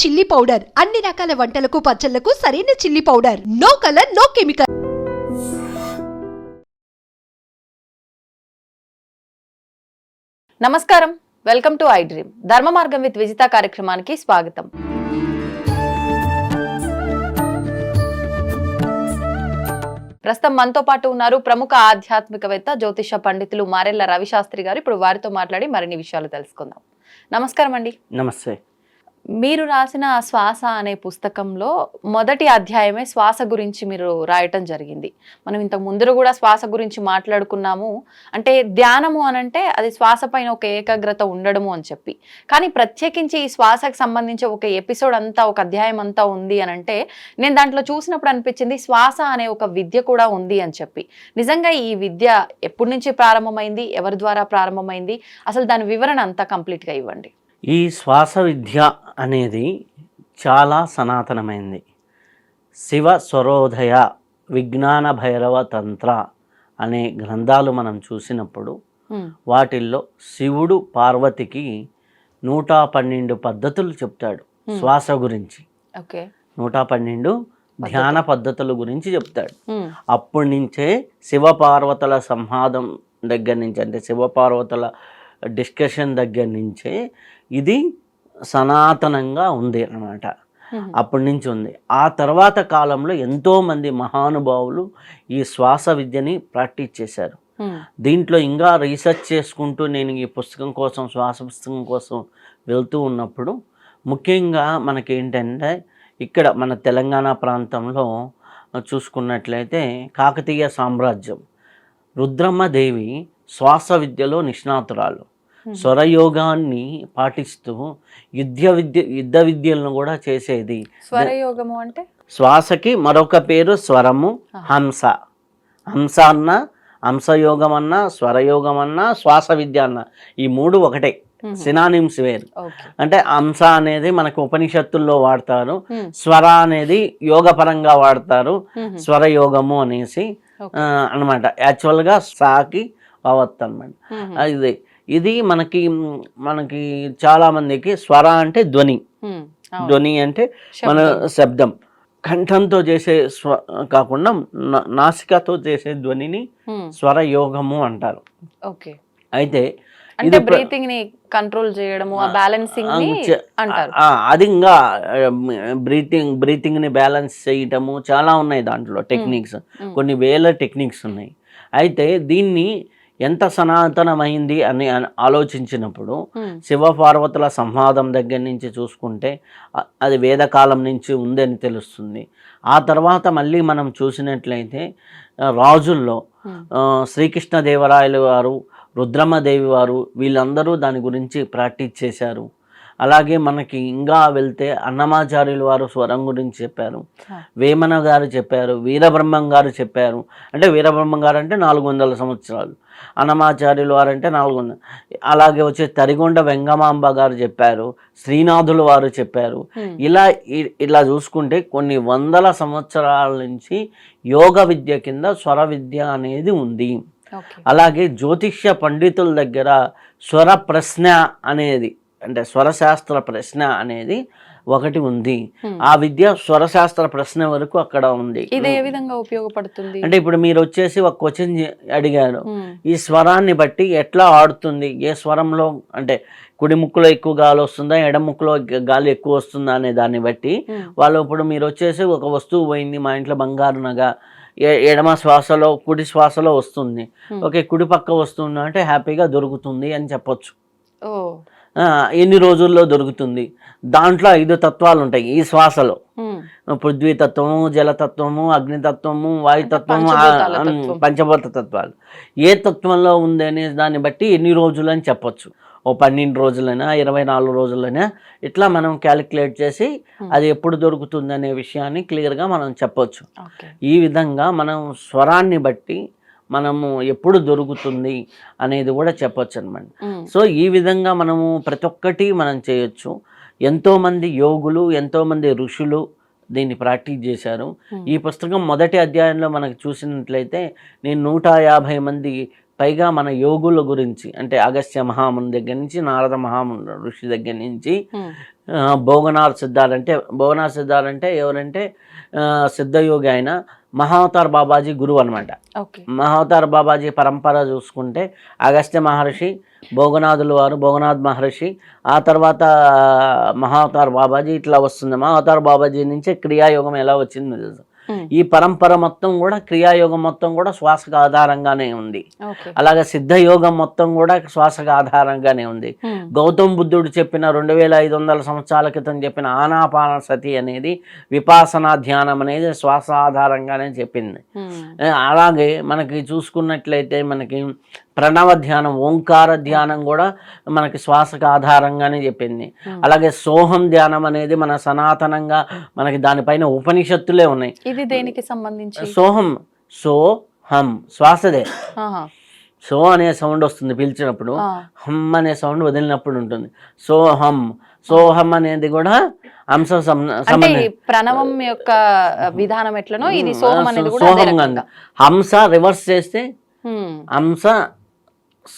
Chilli powder. అన్ని రకాల వంటలకు పచ్చళ్ళకు సరైన chilli powder. No colour no chemical. నమస్కారం. Welcome to I dream Dharma Margam with Vijitha కార్యక్రమానికి స్వాగతం. ప్రస్తుతం మనతో పాటు ఉన్నారు ప్రముఖ ఆధ్యాత్మికవేత్త జ్యోతిష పండితులు మారెల్ల రవిశాస్త్రి గారు. ఇప్పుడు వారితో మాట్లాడి మరిన్ని విషయాలు తెలుసుకుందాం. నమస్కారం అండి నమస్తే. మీరు రాసిన శ్వాస అనే పుస్తకంలో మొదటి అధ్యాయమే శ్వాస గురించి మీరు రాయటం జరిగింది. మనం ఇంతకు ముందు కూడా శ్వాస గురించి మాట్లాడుకున్నాము. అంటే ధ్యానము అనంటే అది శ్వాస పైన ఒక ఏకాగ్రత ఉండడము అని చెప్పి. కానీ ప్రత్యేకించి ఈ శ్వాసకు సంబంధించి ఒక ఎపిసోడ్ అంతా ఒక అధ్యాయం అంతా ఉంది అని అంటే నేను దాంట్లో చూసినప్పుడు అనిపించింది శ్వాస అనే ఒక విద్య కూడా ఉంది అని చెప్పి. నిజంగా ఈ విద్య ఎప్పటి నుంచి ప్రారంభమైంది? ఎవరి ద్వారా ప్రారంభమైంది? అసలు దాని వివరణ అంతా కంప్లీట్గా ఇవ్వండి. ఈ శ్వాస విద్య అనేది చాలా సనాతనమైంది శివ స్వరోదయ విజ్ఞాన భైరవ తంత్ర అనే గ్రంథాలు మనం చూసినప్పుడు. వాటిల్లో శివుడు పార్వతికి నూట పన్నెండు పద్ధతులు చెప్తాడు. శ్వాస గురించి ఓకే నూట పన్నెండు ధ్యాన పద్ధతుల గురించి చెప్తాడు. అప్పటి నుంచే శివపార్వతుల సంవాదం దగ్గర నుంచి అంటే శివపార్వతుల డిస్కషన్ దగ్గర నుంచే ఇది సనాతనంగా ఉంది అన్నమాట. అప్పటి నుంచి ఉంది ఆ తర్వాత కాలంలో ఎంతోమంది మహానుభావులు ఈ శ్వాస విద్యని ప్రాక్టీస్ చేశారు. దీంట్లో ఇంకా రీసెర్చ్ చేసుకుంటూ నేను ఈ పుస్తకం కోసం శ్వాస పుస్తకం కోసం వెళ్తూ ఉన్నప్పుడు ముఖ్యంగా మనకేంటంటే ఇక్కడ మన తెలంగాణ ప్రాంతంలో చూసుకున్నట్లయితే కాకతీయ సామ్రాజ్యం రుద్రమ్మదేవి శ్వాస విద్యలో నిష్ణాతురాలు. స్వరయోగాన్ని పాటిస్తూ యుద్ధ విద్య యుద్ధ విద్యలను కూడా చేసేది. స్వరయోగము అంటే? శ్వాసకి మరొక పేరు స్వరము. హంస. హంస అన్న హంసయోగం అన్న స్వరయోగం అన్న శ్వాస విద్య అన్న. ఈ మూడు ఒకటే. సినానిమ్స్ వేరు. అంటే హంస అనేది మనకు ఉపనిషత్తుల్లో వాడతారు. స్వర అనేది యోగపరంగా వాడతారు. హ్మ్. స్వరయోగము అనేసి. అనమాట యాక్చువల్గా సాకి అవత్ అనమాట. ఇది. ఇది మనకి మనకి చాలా మందికి స్వర అంటే ధ్వని. ధ్వని అంటే మన శబ్దం. కంఠంతో చేసే స్వ కాకుండా నాసికతో చేసే ధ్వనిని. స్వర యోగము అంటారు ఓకే అయితే అంటే బ్రీతింగ్ని కంట్రోల్ చేయడము ఆ బ్యాలెన్సింగ్ అంటారు అది ఇంకా బ్రీతింగ్ బ్రీతింగ్ని బ్యాలెన్స్ చేయటము చాలా ఉన్నాయి దాంట్లో టెక్నిక్స్. కొన్ని వేల టెక్నిక్స్ ఉన్నాయి అయితే దీన్ని ఎంత సనాతనమైంది అని ఆలోచించినప్పుడు హ్మ్. శివపార్వతుల సంవాదం దగ్గర నుంచి చూసుకుంటే అది వేదకాలం నుంచి ఉందని తెలుస్తుంది. ఆ తర్వాత మళ్ళీ మనం చూసినట్లయితే రాజుల్లో శ్రీకృష్ణదేవరాయలు వారు రుద్రమ్మదేవి వారు వీళ్ళందరూ దాని గురించి ప్రాక్టీస్ చేశారు. అలాగే మనకి ఇంకా వెళ్తే అన్నమాచార్యులు వారు స్వరం గురించి చెప్పారు. వేమన గారు చెప్పారు వీరబ్రహ్మం గారు చెప్పారు. అంటే వీరబ్రహ్మం గారు అంటే నాలుగు వందల సంవత్సరాలు. అన్నమాచార్యులు వారు అంటే నాలుగు వందల. అలాగే వచ్చే తరిగొండ వెంగమాంబ గారు చెప్పారు శ్రీనాథులు వారు చెప్పారు. ఇలా ఇలా చూసుకుంటే కొన్ని వందల సంవత్సరాల నుంచి యోగ విద్య కింద స్వర విద్య అనేది ఉంది. అలాగే జ్యోతిష్య పండితుల దగ్గర స్వర ప్రశ్న అనేది అంటే స్వరశాస్త్ర ప్రశ్న అనేది ఒకటి ఉంది. ఆ విద్య స్వరశాస్త్ర ప్రశ్న వరకు అక్కడ ఉంది. ఇది ఏ విధంగా ఉపయోగపడుతుంది? అంటే ఇప్పుడు మీరు వచ్చేసి ఒక క్వశ్చన్ అడిగారు. ఈ స్వరాన్ని బట్టి ఎట్లా ఆడుతుంది? ఏ స్వరంలో అంటే కుడి ముక్కులో ఎక్కువ గాలి వస్తుందా? ఎడ ముక్కులో గాలి ఎక్కువ వస్తుందా? అనే దాన్ని బట్టి. వాళ్ళు ఇప్పుడు మీరు వచ్చేసి ఒక వస్తువు పోయింది మా ఇంట్లో బంగారు నగ. ఎడమ శ్వాసలో కుడి శ్వాసలో వస్తుంది. ఓకే కుడి పక్క వస్తుంది అంటే హ్యాపీగా దొరుకుతుంది అని చెప్పొచ్చు. ఎన్ని రోజుల్లో దొరుకుతుంది? దాంట్లో ఐదు తత్వాలు ఉంటాయి. ఈ శ్వాసలో. హ్మ్. పృథ్వీ తత్వము జలతత్వము అగ్నితత్వము వాయుతత్వము. పంచభూత తత్వాలు. ఏ తత్వంలో ఉంది అనే దాన్ని బట్టి ఎన్ని రోజులు అని చెప్పొచ్చు. ఓ పన్నెండు రోజులైనా ఇరవై నాలుగు రోజులైనా ఇట్లా మనం క్యాలిక్యులేట్ చేసి. అది ఎప్పుడు దొరుకుతుంది అనే విషయాన్ని క్లియర్గా మనం చెప్పొచ్చు. ఈ విధంగా మనం స్వరాన్ని బట్టి మనము ఎప్పుడు దొరుకుతుంది అనేది కూడా చెప్పొచ్చు అనమాట. సో ఈ విధంగా మనము ప్రతి ఒక్కటి మనం చేయొచ్చు. ఎంతోమంది యోగులు ఎంతోమంది ఋషులు దీన్ని ప్రాక్టీస్ చేశారు. ఈ పుస్తకం మొదటి అధ్యాయంలో మనకు చూసినట్లయితే నేను నూట యాభై మంది పైగా మన యోగుల గురించి అంటే అగస్త్య మహాముని దగ్గర నుంచి నారద మహాముని ఋషి దగ్గర నుంచి భోగనాథ్ సిద్ధాలంటే భోగనాథ్ సిద్ధాలంటే ఎవరంటే సిద్ధయోగి ఆయన. మహావతార్ బాబాజీ గురువు అనమాట మహావతార్ బాబాజీ పరంపర చూసుకుంటే అగస్త్య మహర్షి భోగనాథుల వారు భోగనాథ్ మహర్షి ఆ తర్వాత మహావతార్ బాబాజీ ఇట్లా వస్తుంది. మహావతార్ బాబాజీ నుంచే క్రియాయోగం ఎలా వచ్చింది తెలుసు? ఈ పరంపర మొత్తం కూడా క్రియాయోగం మొత్తం కూడా శ్వాసకు ఆధారంగానే ఉంది. అలాగే సిద్ధయోగం మొత్తం కూడా శ్వాసకు ఆధారంగానే ఉంది. ఉమ్, గౌతమ్ బుద్ధుడు చెప్పిన రెండు వేల ఐదు వందల సంవత్సరాల క్రితం చెప్పిన ఆనాపాన సతి అనేది విపాసనా ధ్యానం అనేది శ్వాస ఆధారంగానే చెప్పింది. ఏ, అలాగే మనకి చూసుకున్నట్లయితే మనకి ప్రణవ ధ్యానం ఓంకార ధ్యానం కూడా మనకి శ్వాసకు ఆధారంగానే చెప్పింది. అలాగే సోహం ధ్యానం అనేది మన సనాతనంగా మనకి దానిపైన ఉపనిషత్తులే ఉన్నాయి. ఇది దేనికి సంబంధించి? సోహం సో హం శ్వాసదే. సో అనే సౌండ్ వస్తుంది పిలిచినప్పుడు. హమ్ అనే సౌండ్ వదిలినప్పుడు ఉంటుంది. సోహం సోహం అనేది కూడా అంశ సం- ప్రణవం యొక్క విధానం ఎట్లనో ఇది సోహం అనేది. హంస రివర్స్ చేస్తే హంస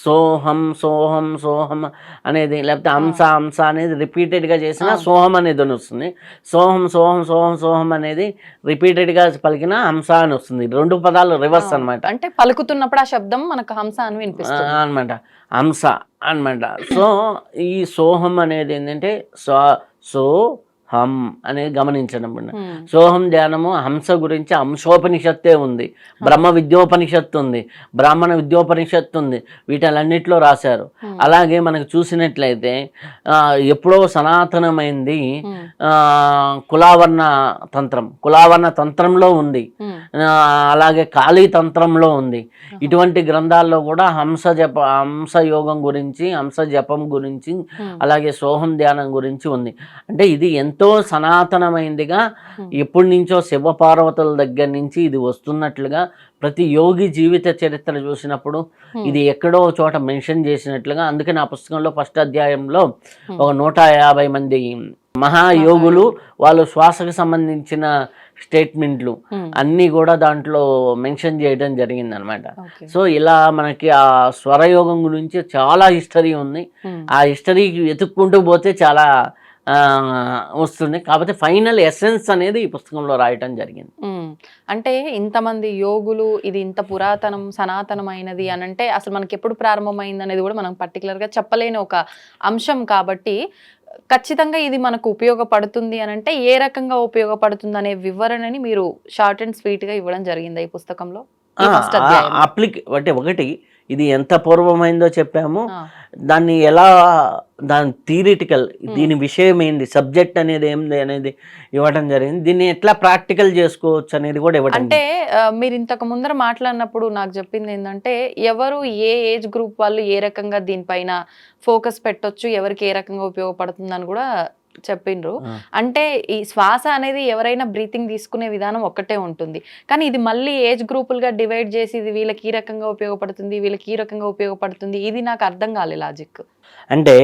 సోహం సోహం సోహం అనేది లేకపోతే హంస హంస అనేది రిపీటెడ్గా చేసిన. సోహం అనేది అని వస్తుంది. సోహం సోహం సోహం సోహం అనేది రిపీటెడ్గా పలికిన హంస అని వస్తుంది. రెండు పదాలు రివర్స్ అనమాట అంటే పలుకుతున్నప్పుడు ఆ శబ్దం మనకు హంస అని వినిపిస్తుంది. అనమాట హంస అనమాట సో ఈ సోహం అనేది ఏంటంటే సో సో హం అనేది గమనించడం సోహం ధ్యానము హంస గురించి హంసోపనిషత్తే ఉంది. బ్రహ్మ విద్యోపనిషత్తు ఉంది. బ్రాహ్మణ విద్యోపనిషత్తు ఉంది. వీటన్నిటిలో రాశారు. అలాగే మనకు చూసినట్లయితే ఎప్పుడో సనాతనమైంది కులావర్ణ తంత్రం. కులావర్ణ తంత్రంలో ఉంది. అలాగే కాళీ తంత్రంలో ఉంది. ఇటువంటి గ్రంథాల్లో కూడా హంస జప హంస యోగం గురించి హంస జపం గురించి అలాగే సోహం ధ్యానం గురించి ఉంది. అంటే ఇది ఎంతో సనాతనమైందిగా Hmm. ఎప్పటి నుంచో శివపార్వతుల దగ్గర నుంచి ఇది వస్తున్నట్లుగా ప్రతి యోగి జీవిత చరిత్ర చూసినప్పుడు. ఇది ఎక్కడో చోట మెన్షన్ చేసినట్లుగా అందుకే నా పుస్తకంలో ఫస్ట్ అధ్యాయంలో. ఒక నూట యాభై మంది మహాయోగులు వాళ్ళు శ్వాసకు సంబంధించిన స్టేట్మెంట్లు అన్నీ కూడా దాంట్లో మెన్షన్ చేయడం జరిగింది అనమాట ఓకే. సో ఇలా మనకి ఆ స్వరయోగం గురించి చాలా హిస్టరీ ఉంది ఆ హిస్టరీకి వెతుక్కుంటూ పోతే చాలా వస్తుంది కాకపోతే ఫైనల్ ఎసెన్స్ అనేది ఈ పుస్తకంలో రాయటం జరిగింది. అంటే ఇంతమంది యోగులు ఇది ఇంత పురాతనం సనాతనమైనది అని అంటే అసలు మనకి ఎప్పుడు ప్రారంభమైంది అనేది కూడా మనం particular గా చెప్పలేని ఒక అంశం కాబట్టి ఖచ్చితంగా ఇది మనకు ఉపయోగపడుతుంది అని అంటే ఏ రకంగా ఉపయోగపడుతుంది అనే వివరణని మీరు షార్ట్ అండ్ స్వీట్గా ఇవ్వడం జరిగింది ఈ పుస్తకంలో. అప్లిక్ అంటే ఒకటి ఇది ఎంత పూర్వమైందో చెప్పాము. దాన్ని ఎలా దాని థియరిటికల్ దీని విషయం ఏంది సబ్జెక్ట్ అనేది ఏంది అనేది ఇవ్వడం జరిగింది. దీన్ని ఎట్లా ప్రాక్టికల్ చేసుకోవచ్చు అనేది కూడా ఇవ్వడం అంటే మీరు ఇంతకు ముందర మాట్లాడినప్పుడు నాకు చెప్పింది ఏంటంటే ఎవరు ఏ ఏజ్ గ్రూప్ వాళ్ళు ఏ రకంగా దీనిపైన ఫోకస్ పెట్టొచ్చు ఎవరికి ఏ రకంగా ఉపయోగపడుతుంది అని కూడా చెప్పిండ్రు. అంటే ఈ శ్వాస అనేది ఎవరైనా బ్రీతింగ్ తీసుకునే విధానం ఒక్కటే ఉంటుంది. కానీ ఇది మళ్ళీ ఏజ్ గ్రూపులుగా డివైడ్ చేసి ఇది వీళ్ళకి ఈ రకంగా ఉపయోగపడుతుంది వీళ్ళకి ఈ రకంగా ఉపయోగపడుతుంది ఇది నాకు అర్థం కాలే లాజిక్. అంటే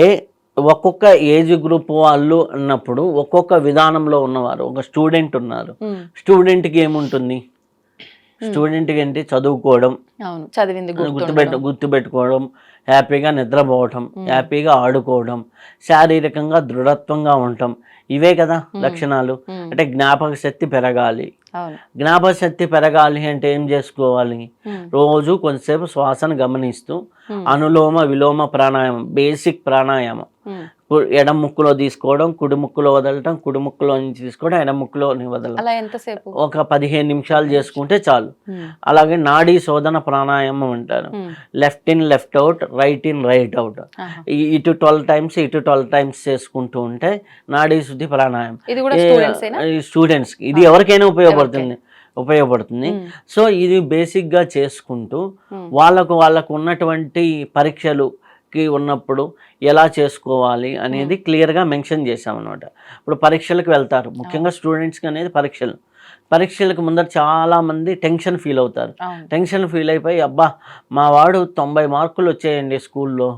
ఒక్కొక్క ఏజ్ గ్రూప్ వాళ్ళు అన్నప్పుడు ఒక్కొక్క విధానంలో ఉన్నవారు ఒక స్టూడెంట్ ఉన్నారు. స్టూడెంట్కి ఏముంటుంది? స్టూడెంట్కి ఏంటి? చదువుకోవడం. చదివింది గుర్తుపెట్టు. గుర్తుపెట్టుకోవడం. హ్యాపీగా నిద్రపోవటం. హ్యాపీగా ఆడుకోవడం. శారీరకంగా దృఢత్వంగా ఉండటం. ఇవే కదా మ్మ్. లక్షణాలు. అంటే జ్ఞాపక శక్తి పెరగాలి. జ్ఞాపక శక్తి పెరగాలి అంటే ఏం చేసుకోవాలి? రోజు కొంతసేపు శ్వాసను గమనిస్తూ అనులోమ విలోమ ప్రాణాయామం బేసిక్ ప్రాణాయామం. ఎడం ముక్కులో తీసుకోవడం కుడి ముక్కులో వదలటం కుడి ముక్కులో నుంచి తీసుకోవడం ఎడం ముక్కులో వదలడం ఒక పదిహేను నిమిషాలు చేసుకుంటే చాలు. అలాగే నాడీ శోధన ప్రాణాయామం అంటారు. Left in left out right in right out. ఇటు ట్వెల్వ్ టైమ్స్ ఇటు ట్వెల్వ్ టైమ్స్ చేసుకుంటూ ఉంటే నాడీ శుద్ధి ప్రాణాయామం. స్టూడెంట్స్ ఇది ఎవరికైనా ఉపయోగపడుతుంది. ఉపయోగపడుతుంది. సో ఇది బేసిక్గా చేసుకుంటూ వాళ్ళకు వాళ్ళకు ఉన్నటువంటి పరీక్షలుకి ఉన్నప్పుడు ఎలా చేసుకోవాలి అనేది క్లియర్గా మెన్షన్ చేసామన్నమాట ఇప్పుడు పరీక్షలకు వెళ్తారు. ముఖ్యంగా స్టూడెంట్స్కి అనేది పరీక్షలు. పరీక్షలకు ముందర చాలామంది టెన్షన్ ఫీల్ అవుతారు. టెన్షన్ ఫీల్ అయిపోయి అబ్బా మా వాడు తొంభై మార్కులు వచ్చాయండి స్కూల్లో.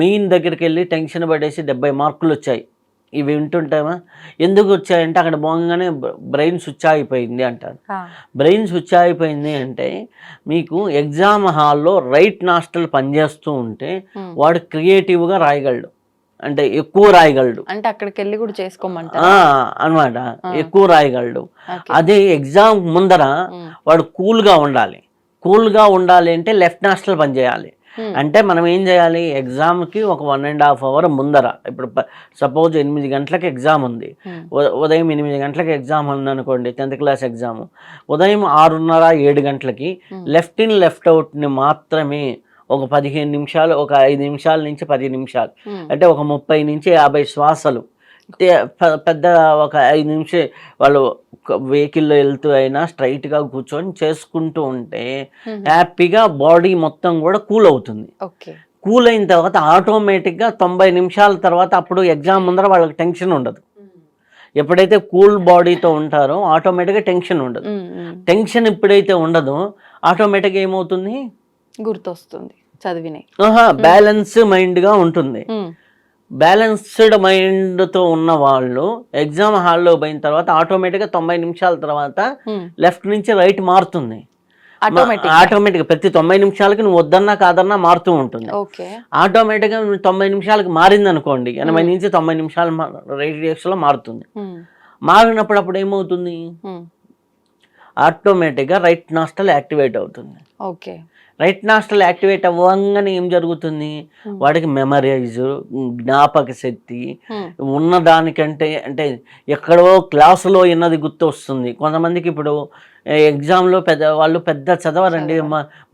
మెయిన్ దగ్గరికి వెళ్ళి టెన్షన్ పడేసి డెబ్బై మార్కులు వచ్చాయి. ఇవి వింటుంటామా? ఎందుకు వచ్చాయంటే అక్కడ పోగానే బ్రెయిన్ స్విచ్ అయిపోయింది అంటారు. బ్రెయిన్ స్విచ్ అయిపోయింది అంటే మీకు ఎగ్జామ్ హాల్లో రైట్ నాస్టల్ పనిచేస్తూ ఉంటే. వాడు క్రియేటివ్గా రాయగలడు. అంటే ఎక్కువ రాయగలడు. అంటే అక్కడికి వెళ్ళి కూడా చేసుకోమంటారు? ఆ, అన్నమాట. ఎక్కువ రాయగలడు. అదే ఎగ్జామ్ ముందర వాడు కూల్గా ఉండాలి. కూల్గా ఉండాలి అంటే లెఫ్ట్ నాస్టల్ పనిచేయాలి. అంటే మనం ఏం చేయాలి? ఎగ్జామ్కి ఒక వన్ అండ్ హాఫ్ అవర్ ముందర. ఇప్పుడు సపోజ్ ఎనిమిది గంటలకు ఎగ్జామ్ ఉంది. ఉ- ఉదయం ఎనిమిది గంటలకు ఎగ్జామ్ ఉంది అనుకోండి టెన్త్ క్లాస్ ఎగ్జామ్ ఉదయం ఆరున్నర ఏడు గంటలకి Hmm. లెఫ్ట్ ఇన్ లెఫ్ట్ అవుట్ని మాత్రమే ఒక పదిహేను నిమిషాలు ఒక ఐదు నిమిషాల నుంచి పది నిమిషాలు. ఉమ్, అంటే ఒక ముప్పై నుంచి యాభై శ్వాసలు. పెద్ద ఒక ఐదు నిమిషం వాళ్ళు వెహికల్లో వెళ్తూ అయినా స్ట్రైట్గా కూర్చొని చేసుకుంటూ ఉంటే హ్యాపీగా బాడీ మొత్తం కూడా కూల్ అవుతుంది. కూల్ అయిన తర్వాత ఆటోమేటిక్గా తొంభై నిమిషాల తర్వాత అప్పుడు ఎగ్జామ్ ముందర వాళ్ళకి టెన్షన్ ఉండదు. ఎప్పుడైతే కూల్ బాడీతో ఉంటారో ఆటోమేటిక్గా టెన్షన్ ఉండదు. టెన్షన్ ఎప్పుడైతే ఉండదో ఆటోమేటిక్గా ఏమవుతుంది? గుర్తొస్తుంది చదివినాయి ఆహా బ్యాలెన్స్ మైండ్గా ఉంటుంది. బ్యాలెన్స్డ్ మైండ్తో ఉన్న వాళ్ళు ఎగ్జామ్ హాల్లో పోయిన తర్వాత ఆటోమేటిక్గా తొంభై నిమిషాల తర్వాత లెఫ్ట్ నుంచి రైట్ మారుతుంది. ఆటోమేటిక్ ఆటోమేటిక్గా? ప్రతి తొంభై నిమిషాలకి నువ్వు వద్దన్నా కాదన్నా మారుతూ ఉంటుంది. ఆటోమేటిక్గా నువ్వు తొంభై నిమిషాలకు మారింది అనుకోండి ఎనభై నుంచి తొంభై నిమిషాలు రేడియస్లో మారుతుంది. మారినప్పుడు అప్పుడు ఏమవుతుంది? ఆటోమేటిక్గా రైట్ నాస్టల్ యాక్టివేట్ అవుతుంది. ఓకే. రైట్ నాస్టల్ యాక్టివేట్ అవ్వగానే ఏం జరుగుతుంది? Hmm. వాడికి మెమరైజ్ జ్ఞాపక శక్తి ఉమ్, ఉన్న దానికంటే అంటే ఎక్కడో క్లాసులో విన్నది గుర్తు వస్తుంది కొంతమందికి ఇప్పుడు ఎగ్జామ్లో పెద్ద వాళ్ళు పెద్ద చదవరండి.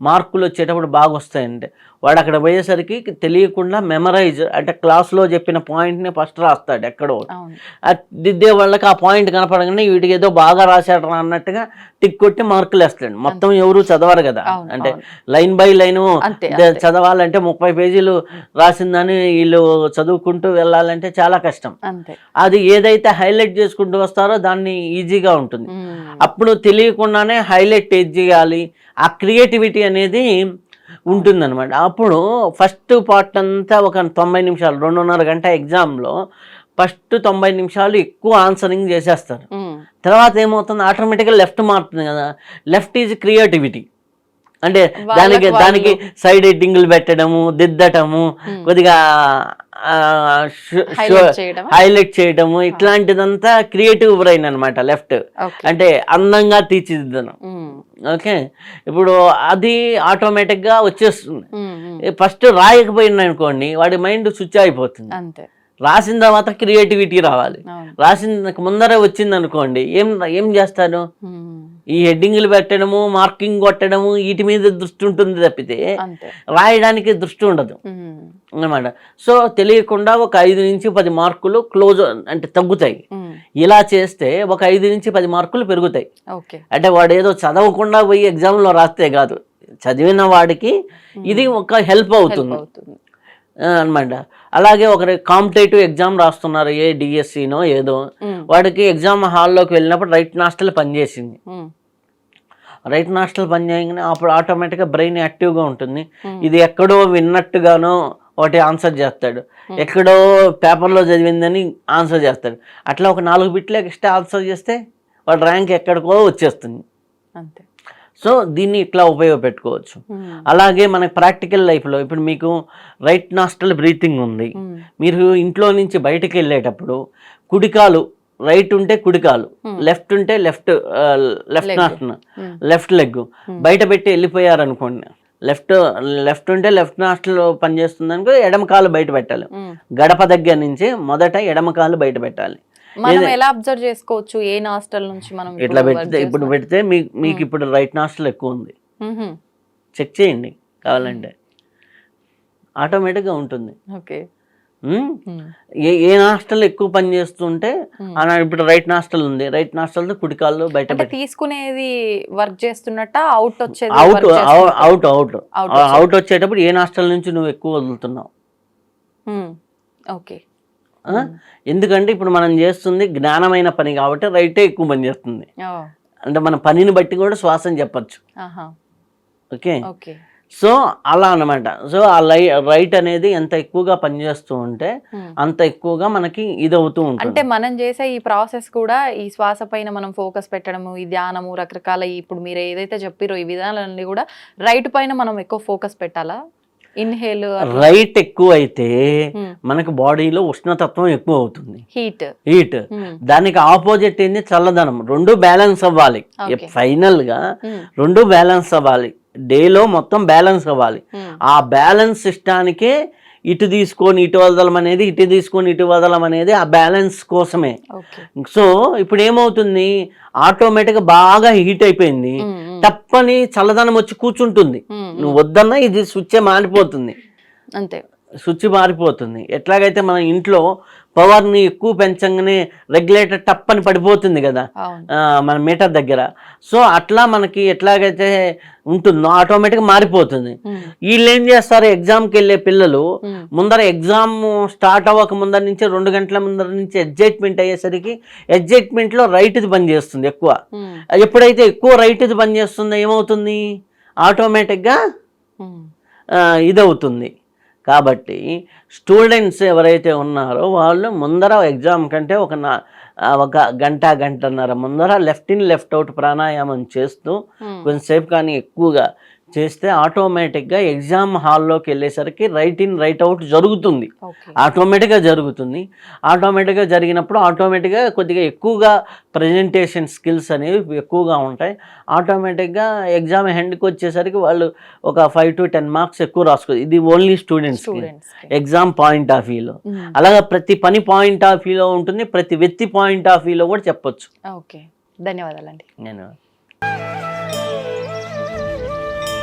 మార్కులు వచ్చేటప్పుడు బాగా వస్తాయండి వాడు అక్కడ పోయేసరికి తెలియకుండా మెమరైజ్ అంటే క్లాస్లో చెప్పిన పాయింట్ని ఫస్ట్ రాస్తాడు ఎక్కడో. దిద్దే వాళ్ళకి ఆ పాయింట్ కనపడగానే వీటికి ఏదో బాగా రాశాడు అన్నట్టుగా టిక్ కొట్టి మార్కులు వేస్తాడు మొత్తం ఎవరు చదవరు కదా. అంటే. Line by line. చదవాలంటే ముప్పై పేజీలు రాసిందని వీళ్ళు చదువుకుంటూ వెళ్ళాలంటే చాలా కష్టం. అది ఏదైతే హైలైట్ చేసుకుంటూ వస్తారో దాన్ని ఈజీగా ఉంటుంది. అప్పుడు తెలియకుండానే హైలైట్ ఏది చేయాలి? ఆ క్రియేటివిటీ అనేది ఉంటుందన్నమాట. అప్పుడు ఫస్ట్ పార్ట్ అంతా ఒక తొంభై నిమిషాలు రెండున్నర గంట ఎగ్జామ్లో ఫస్ట్ తొంభై నిమిషాలు ఎక్కువ ఆన్సరింగ్ చేసేస్తారు. తర్వాత ఏమవుతుంది? ఆటోమేటిక్గా లెఫ్ట్ మారుతుంది కదా. Left is creativity. అంటే దానికి దానికి సైడ్ ఎడ్డింగ్లు పెట్టడము దిద్దటము. కొద్దిగా? హైలైట్ చేయడము? ఇట్లాంటిదంతా క్రియేటివ్ బ్రెయిన్ అన్నమాట లెఫ్ట్ అంటే అందంగా తీర్చిదిద్దడం. Um, okay? ఇప్పుడు అది ఆటోమేటిక్గా వచ్చేస్తుంది. ఉమ్, ఉమ్, ఫస్ట్ రాయకపోయింది అనుకోండి వాడి మైండ్ స్విచ్ అయిపోతుంది. అంతే. రాసిన తర్వాత క్రియేటివిటీ రావాలి. రాసిన ముందరే వచ్చింది అనుకోండి ఏం ఏం చేస్తాడు ఉమ్, ఈ హెడ్డింగ్లు పెట్టడము మార్కింగ్ కొట్టడము వీటి మీద దృష్టి ఉంటుంది తప్పితే రాయడానికి దృష్టి ఉండదు. ఉమ్, అన్నమాట. సో తెలియకుండా ఒక ఐదు నుంచి పది మార్కులు క్లోజ్ అంటే తగ్గుతాయి. ఇలా చేస్తే ఒక ఐదు నుంచి పది మార్కులు పెరుగుతాయి. అంటే వాడు ఏదో చదవకుండా పోయి ఎగ్జామ్లో రాస్తే కాదు. చదివిన వాడికి ఇది ఒక హెల్ప్ అవుతుంది. అనమాట అలాగే ఒకరి కాంపిటేటివ్ ఎగ్జామ్ రాస్తున్నారు ఏ డిఎస్సినో ఏదో. వాడికి ఎగ్జామ్ హాల్లోకి వెళ్ళినప్పుడు రైట్ నాస్టల్ పనిచేసింది రైట్ నాస్టల్ పనిచేయగానే అప్పుడు ఆటోమేటిక్గా బ్రెయిన్ యాక్టివ్గా ఉంటుంది. ఇది ఎక్కడో విన్నట్టుగానో ఒకటి ఆన్సర్ చేస్తాడు. ఎక్కడో పేపర్లో చదివిందని ఆన్సర్ చేస్తాడు. అట్లా ఒక నాలుగు బిట్లు ఎక్స్ట్రా ఆన్సర్ చేస్తే వాడు ర్యాంక్ ఎక్కడికో వచ్చేస్తుంది. అంతే. సో దీన్ని ఇట్లా ఉపయోగపెట్టుకోవచ్చు. అలాగే మనకి ప్రాక్టికల్ లైఫ్లో ఇప్పుడు మీకు రైట్ నాస్టల్ బ్రీతింగ్ ఉంది. మీరు ఇంట్లో నుంచి బయటికి వెళ్ళేటప్పుడు కుడికాలు రైట్ ఉంటే కుడికాలు Hmm. లెఫ్ట్ ఉంటే left left um, left leg బయట పెట్టి వెళ్ళిపోయారు అనుకోండి లెఫ్ట్ లెఫ్ట్ ఉంటే లెఫ్ట్ నాస్టల్ పనిచేస్తుంది అనుకో ఎడమ కాలు బయట పెట్టాలి. ఉమ్. గడప దగ్గర నుంచి మొదట ఎడమ కాలు బయట పెట్టాలి. మనం ఎలా అబ్జర్వ్ చేసుకోవచ్చు? ఏ నాస్టల్ నుంచి మనం ఇట్లా పెడితే ఇప్పుడు? పెడితే మీకు మీకు ఇప్పుడు రైట్ నాస్టల్ ఎక్కువ ఉంది. చెక్ చేయండి కావాలంటే. ఆటోమేటిక్గా ఉంటుంది. ఓకే ఏ ఏ నాస్టల్ ఎక్కువ పని చేస్తుంటే ఇప్పుడు రైట్ నాస్టల్ ఉంది. రైట్ నాస్టల్తో కుడికాళ్ళు బయట తీసుకునేది వర్క్ చేస్తున్నట్ట? అవుట్ వచ్చేది అవుట్? Out out. అవుట్ వచ్చేటప్పుడు ఏ నాస్టల్ నుంచి నువ్వు ఎక్కువ వదులుతున్నావు? ఓకే? ఎందుకంటే ఇప్పుడు మనం చేస్తుంది జ్ఞానమైన పని కాబట్టి రైటే ఎక్కువ పని చేస్తుంది. అంటే మన పనిని బట్టి కూడా శ్వాసని చెప్పచ్చు. ఓకే? ఓకే. సో అలా అన్నమాట. సో ఆ లై రైట్ అనేది ఎంత ఎక్కువగా పనిచేస్తూ ఉంటే. అంత ఎక్కువగా మనకి ఇది అవుతూ అంటే ఉంటుంది మనం చేసే ఈ ప్రాసెస్ కూడా ఈ శ్వాస పైన మనం ఫోకస్ పెట్టడము ఈ ధ్యానము రకరకాల ఇప్పుడు మీరు ఏదైతే చెప్పిరో ఈ విధానాలన్నీ కూడా రైట్ పైన మనం ఎక్కువ ఫోకస్ పెట్టాలా? ఇన్హేల్ రైట్ ఎక్కువ అయితే మనకి బాడీలో ఉష్ణతత్వం ఎక్కువ అవుతుంది. హీట్. హీట్. దానికి ఆపోజిట్ ఏంది చల్లదనం. రెండు బ్యాలెన్స్ అవ్వాలి. ఫైనల్గా రెండు బ్యాలెన్స్ అవ్వాలి. డేలో మొత్తం బ్యాలెన్స్ అవ్వాలి. ఆ బ్యాలెన్స్ సిస్టానికే ఇటు తీసుకొని ఇటు వదలం అనేది ఇటు తీసుకొని ఇటు వదలం అనేది ఆ బ్యాలెన్స్ కోసమే. సో ఇప్పుడు ఏమవుతుంది ఆటోమేటిక్గా బాగా హీట్ అయిపోయింది. తప్పని చల్లదనం వచ్చి కూర్చుంటుంది. నువ్వు వద్దన్నా ఇది స్విచ్ మారిపోతుంది. అంతే. స్విచ్ మారిపోతుంది. ఎట్లాగైతే మన ఇంట్లో పవర్ని ఎక్కువ పెంచగానే రెగ్యులేటర్ టప్పని పడిపోతుంది కదా. మన మీటర్ దగ్గర. సో అట్లా మనకి ఎట్లాగైతే ఉంటుందో ఆటోమేటిక్గా మారిపోతుంది. వీళ్ళు ఏం చేస్తారు ఎగ్జామ్కి వెళ్ళే పిల్లలు ముందర ఎగ్జామ్ స్టార్ట్ అవ్వక ముందర నుంచి రెండు గంటల ముందర నుంచి ఎగ్జైట్మెంట్ అయ్యేసరికి ఎగ్జైట్మెంట్లో రైట్ది పనిచేస్తుంది ఎక్కువ. ఉమ్, ఎప్పుడైతే ఎక్కువ రైట్ది పనిచేస్తుందో ఏమవుతుంది? ఆటోమేటిక్గా ఇదవుతుంది. కాబట్టి స్టూడెంట్స్ ఎవరైతే ఉన్నారో వాళ్ళు ముందర ఎగ్జామ్ కంటే ఒక నా ఒక గంట గంటన్నర ముందర లెఫ్ట్ ఇన్ లెఫ్ట్ అవుట్ ప్రాణాయామం చేస్తూ ఉమ్. కొంచెంసేపు కానీ ఎక్కువగా చేస్తే ఆటోమేటిక్గా ఎగ్జామ్ హాల్లోకి వెళ్ళేసరికి రైట్ ఇన్ రైట్ అవుట్ జరుగుతుంది. ఆటోమేటిక్గా జరుగుతుంది. ఆటోమేటిక్గా జరిగినప్పుడు ఆటోమేటిక్గా కొద్దిగా ఎక్కువగా ప్రజెంటేషన్ స్కిల్స్ అనేవి ఎక్కువగా ఉంటాయి. ఆటోమేటిక్గా ఎగ్జామ్ హెండ్కి వచ్చేసరికి వాళ్ళు ఒక ఫైవ్ టు టెన్ మార్క్స్ ఎక్కువ రాసుకో ఇది only students exam point of వ్యూలో అలాగా ప్రతి పని పాయింట్ ఆఫ్ వ్యూలో ఉంటుంది. ప్రతి వ్యక్తి పాయింట్ ఆఫ్ వ్యూలో కూడా చెప్పొచ్చు. ఓకే ధన్యవాదాలండి. నేను